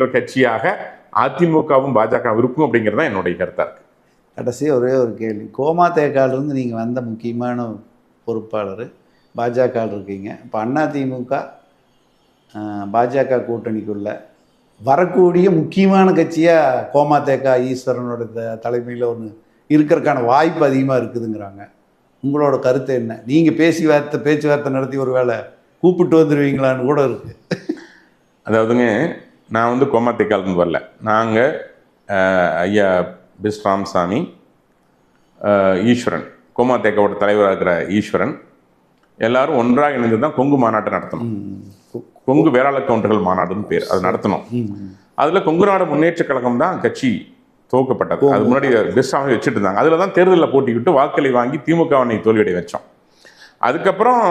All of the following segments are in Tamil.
அப்படின்ற கட்சியாக அதிமுகவும் பாஜக இருக்கும் அப்படிங்கிறது தான் என்னுடைய கருத்தா இருக்கு. கடைசி ஒரே ஒரு கேள்வி. கோமா தேக்காலிருந்து நீங்கள் வந்த முக்கியமான பொறுப்பாளர் பாஜக இருக்கீங்க. இப்போ அதிமுக பாஜக கூட்டணிக்குள்ள வரக்கூடிய முக்கியமான கட்சியாக கோமா தேக்கா ஈஸ்வரனோட தலைமையில் ஒன்று இருக்கிறதுக்கான வாய்ப்பு அதிகமாக இருக்குதுங்கிறாங்க. உங்களோட கருத்து என்ன? நீங்கள் பேசி வார்த்தை பேச்சுவார்த்தை நடத்தி ஒரு வேளை கூப்பிட்டு வந்துடுவீங்களான்னு கூட இருக்குது அதாவதுங்க நான் வந்து கோமாத்திக்காலிருந்து வரல. நாங்கள் ஐயா பிஸ் ராமசாமி ஈஸ்வரன் கோமாத்தேக்காவோட தலைவராக இருக்கிற ஈஸ்வரன் எல்லாரும் ஒன்றாக இணைந்து தான் கொங்கு மாநாட்டை நடத்தணும். கொங்கு வேளாளர் கவுண்டர்கள் மாநாடுன்னு பேர். அது நடத்தணும். அதில் கொங்கு நாடு முன்னேற்ற கழகம் தான் கட்சி துவக்கப்பட்டது. அது முன்னாடி பெஸ்டாக வச்சுட்டு இருந்தாங்க அதில் தான் தேர்தலில் போட்டிக்கிட்டு வாக்களை வாங்கி திமுகவனை தோல்வியடைய வச்சோம். அதுக்கப்புறம்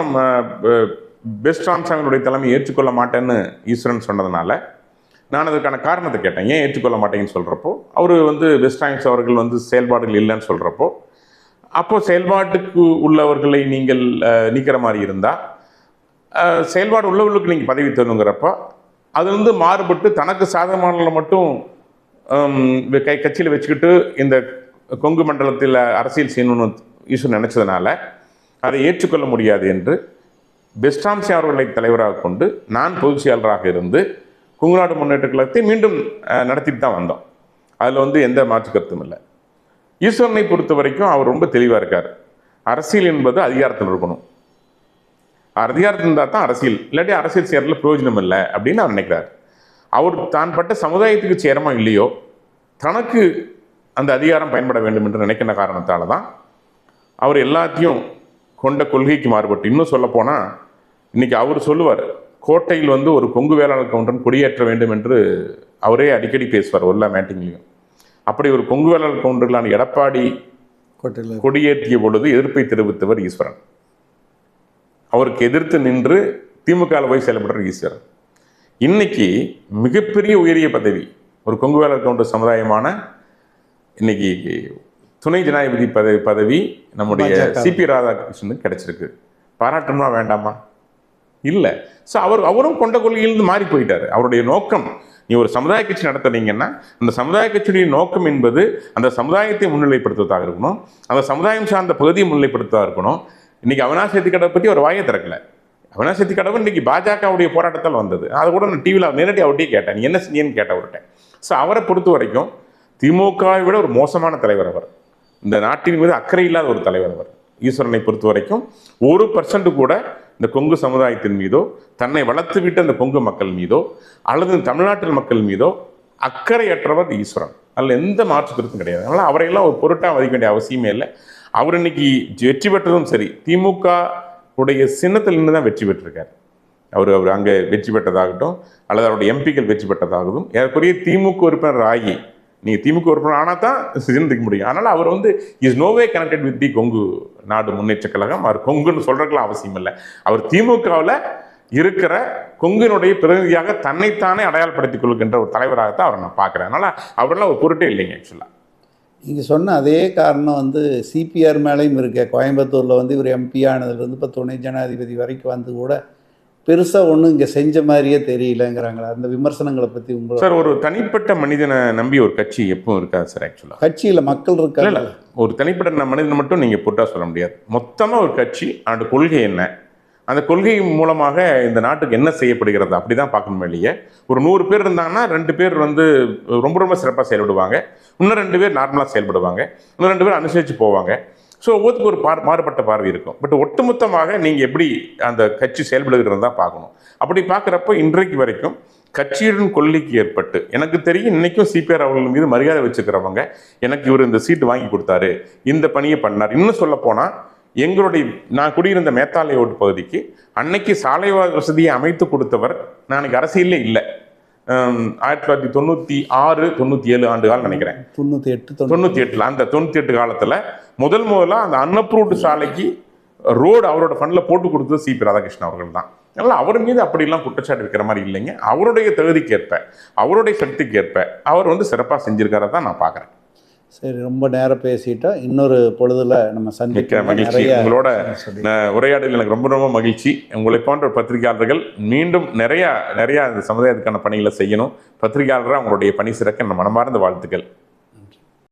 பெஸ்ட் ராம்சாமியுடைய தலைமை ஏற்றுக்கொள்ள மாட்டேன்னு ஈஸ்வரன் சொன்னதுனால நான் அதற்கான காரணத்தை கேட்டேன். ஏன் ஏற்றுக்கொள்ள மாட்டேங்கன்னு சொல்கிறப்போ அவர் வந்து பெஸ்ட் அவர்கள் வந்து செயல்பாடுகள் இல்லைன்னு சொல்கிறப்போ அப்போது செயல்பாட்டுக்கு உள்ளவர்களை நீங்கள் நீக்கிற மாதிரி இருந்தால் செயல்பாடு உள்ளவர்களுக்கு நீங்கள் பதவி தரணுங்கிறப்ப அது வந்து மாறுபட்டு தனக்கு சாதகமானல மட்டும் கை கட்சியில் வச்சுக்கிட்டு இந்த கொங்கு மண்டலத்தில் அரசியல் செய்யணும்னு ஈஸ்வரன் நினச்சதுனால அதை ஏற்றுக்கொள்ள முடியாது என்று பெஸ்டாம்சி அவர்களை தலைவராக கொண்டு நான் பொதுச் செயலராக இருந்து குங்குநாடு முன்னேற்ற கழகத்தை மீண்டும் நடத்திட்டு தான் வந்தோம். அதில் வந்து எந்த மாற்று கருத்தும் இல்லை. ஈஸ்வரனை பொறுத்த வரைக்கும் அவர் ரொம்ப தெளிவாக இருக்கார். அரசியல் என்பது அதிகாரத்தில் இருக்கணும். அதிகாரத்தில் இருந்தால் தான் அரசியல் இல்லாட்டி அரசியல் சேரல பிரயோஜனம் இல்லை அப்படின்னு அவர் நினைக்கிறார். அவர் தான் பட்ட சமுதாயத்துக்கு சேரமோ இல்லையோ தனக்கு அந்த அதிகாரம் பயன்பட வேண்டும் என்று நினைக்கிற காரணத்தால் தான் அவர் எல்லாத்தையும் கொண்ட கொள்கைக்கு மாறுபட்டு. இன்னும் சொல்லப்போனால் இன்றைக்கி இன்னைக்கு அவர் சொல்லுவார் கோட்டையில் வந்து ஒரு கொங்கு வேளாளர் கவுண்டன் குடியேற்ற வேண்டும் என்று அவரே அடிக்கடி பேசுவார் எல்லா மேட்டிங்லையும். அப்படி ஒரு கொங்கு வேளாளர் கவுண்டர்களான எடப்பாடி கோட்டையில் கொடியேற்றிய பொழுது எதிர்ப்பை தெரிவித்தவர் ஈஸ்வரன். அவருக்கு எதிர்த்து நின்று திமுகவில் போய் செயல்படுற ஈஸ்வரன். இன்னைக்கு மிகப்பெரிய உயரிய பதவி ஒரு கொங்கு வேளர் கவுண்டர் சமுதாயமான இன்னைக்கு துணை ஜனாதிபதி பதவி பதவி நம்முடைய. சிபி ராதாகிருஷ்ணனுக்கு கிடைச்சிருக்கு. பாராட்டணுமா வேண்டாமா? இல்லை. ஸோ அவர் அவரும் கொண்ட கொள்கையிலிருந்து மாறி போயிட்டார். அவருடைய நோக்கம் நீ ஒரு சமுதாய கட்சி நடத்துனீங்கன்னா அந்த சமுதாய கட்சியுடைய நோக்கம் என்பது அந்த சமுதாயத்தை முன்னிலைப்படுத்துவதாக இருக்கணும். அந்த சமுதாயம் சார்ந்த பகுதியை முன்னிலைப்படுத்துவதாக இருக்கணும். இன்றைக்கி அவினாசத்தி கடவை பற்றி ஒரு வாயை திறக்கலை. அவினாசத்தி கடவை இன்றைக்கி பாஜகவுடைய போராட்டத்தால் வந்தது. அதை கூட நான் டிவியில் நேரடி அவர்கிட்டயே கேட்டேன். நீ என்ன செஞ்சேன்னு கேட்ட அவர்கிட்ட. ஸோ அவரை பொறுத்த வரைக்கும் திமுகவை விட ஒரு மோசமான தலைவர் அவர். இந்த நாட்டின் மீது அக்கறை இல்லாத ஒரு தலைவர் அவர். ஈஸ்வரனை பொறுத்த வரைக்கும் ஒரு பர்சன்ட் கூட இந்த கொங்கு சமுதாயத்தின் மீதோ தன்னை வளர்த்துவிட்ட அந்த கொங்கு மக்கள் மீதோ அல்லது தமிழ்நாட்டில் மக்கள் மீதோ அக்கறையற்றவர் ஈஸ்வரன். அதில் எந்த மாற்று கிடையாது. அதனால் அவரையெல்லாம் ஒரு பொருட்டாக மதிக்க வேண்டிய அவசியமே இல்லை. அவர் இன்னைக்கு வெற்றி பெற்றதும் சரி. திமுக உடைய சின்னத்தில் நின்று தான் வெற்றி பெற்றிருக்கார். அவர் அவர் அங்கே வெற்றி பெற்றதாகட்டும் அல்லது அவருடைய எம்பிக்கள் வெற்றி பெற்றதாகட்டும் ஏறக்குறைய திமுக உறுப்பினர் ஆகி நீங்கள் திமுக உறுப்பினர் ஆனால் தான் சிந்திக்க முடியும். அதனால் அவர் வந்து is no way connected with the Kongu Nadu Munnetra Kazhagam அவர் கொங்குன்னு சொல்கிறதுக்கெல்லாம் அவசியம் இல்லை. அவர் திமுகவில் இருக்கிற கொங்கினுடைய பிரதிநிதியாக தன்னைத்தானே அடையாளப்படுத்திக் கொள்கின்ற ஒரு தலைவராகத்தான் அவரை நான் பார்க்குறேன். அதனால் அவரெல்லாம் ஒரு பொருட்டே இல்லைங்க ஆக்சுவலாக நீங்கள் சொன்ன அதே காரணம் வந்து சிபிஆர் மேலேயும் இருக்க. கோயம்புத்தூரில் வந்து இவர் எம்பி ஆனதுலேருந்து இப்போ துணை ஜனாதிபதி வரைக்கும் வந்து கூட பெருசாக ஒன்றும் இங்கே செஞ்ச மாதிரியே தெரியலங்கிறாங்களா? அந்த விமர்சனங்களை பற்றி உங்களோட சார் ஒரு தனிப்பட்ட மனிதனை நம்பி ஒரு கட்சி எப்பவும் இருக்காது சார் ஆக்சுவலாக கட்சியில் மக்கள் இல்ல ஒரு தனிப்பட்ட மனிதன் மட்டும் நீங்க போட்டா சொல்ல முடியாது. மொத்தமா ஒரு கட்சி அதோட கொள்கை என்ன? அந்த கொள்கை மூலமாக இந்த நாட்டுக்கு என்ன செய்யப்படுகிறது? அப்படிதான் பார்க்கணும் இல்லையே. ஒரு நூறு பேர் இருந்தாங்கன்னா ரெண்டு பேர் வந்து ரொம்ப ரொம்ப சிறப்பாக செயல்படுவாங்க. இன்னும் ரெண்டு பேர் நார்மலாக செயல்படுவாங்க. இன்னும் ரெண்டு பேர் அனுசரித்து போவாங்க. ஸோ ஒவ்வொருத்துக்கு ஒரு பார் மாறுபட்ட பார்வை இருக்கும். பட் ஒட்டுமொத்தமாக நீங்கள் எப்படி அந்த கட்சி செயல்படுகிறது தான் பார்க்கணும். அப்படி பார்க்குறப்ப இன்றைக்கு வரைக்கும் கட்சியுடன் கொள்கைக்கு ஏற்பட்டு எனக்கு தெரியும் இன்னைக்கும் சிபிஆர் அவர்கள் மீது மரியாதை வச்சுக்கிறவங்க எனக்கு இவர் இந்த சீட்டு வாங்கி கொடுத்தாரு இந்த பணியை பண்ணார். இன்னும் சொல்ல போனால் எங்களுடைய நான் குடியிருந்த மேத்தாலையோடு பகுதிக்கு அன்னைக்கு சாலை வசதியை அமைத்து கொடுத்தவர் நாளைக்கு அரசியலே இல்லை. ஆயிரத்தி தொள்ளாயிரத்தி தொண்ணூற்றி ஆறு தொண்ணூற்றி ஏழு ஆண்டு காலம் நினைக்கிறேன். தொண்ணூற்றி எட்டு தொண்ணூறு தொண்ணூற்றி எட்டில் அந்த தொண்ணூற்றி எட்டு காலத்தில் முதல் முதலாக அந்த அன்அப்ரூவ்டு சாலைக்கு ரோடு அவரோட ஃபண்டில் போட்டு கொடுத்தது சிபி ராதாகிருஷ்ணன் அவர்கள் தான். அதனால் அவர் மீது அப்படிலாம் குற்றச்சாட்டு வைக்கிற மாதிரி இல்லைங்க. அவருடைய தகுதிக்கு ஏற்ப அவருடைய சக்திக்கு ஏற்ப அவர் வந்து சிறப்பாக செஞ்சிருக்காரதான் நான் பார்க்குறேன் சரி ரொம்ப நேரம் பேசிட்டோம் இன்னொரு பொழுதுல நம்ம சந்திக்க மகிழ்ச்சி. உங்களோட உரையாடல் எனக்கு ரொம்ப ரொம்ப மகிழ்ச்சி. உங்களை போன்ற பத்திரிகையாளர்கள் மீண்டும் நிறைய நிறைய இந்த சமுதாயத்துக்கான பணிகளை செய்யணும். பத்திரிகையாளராக உங்களுடைய பணி சிறக்க மனமார்ந்த வாழ்த்துக்கள்.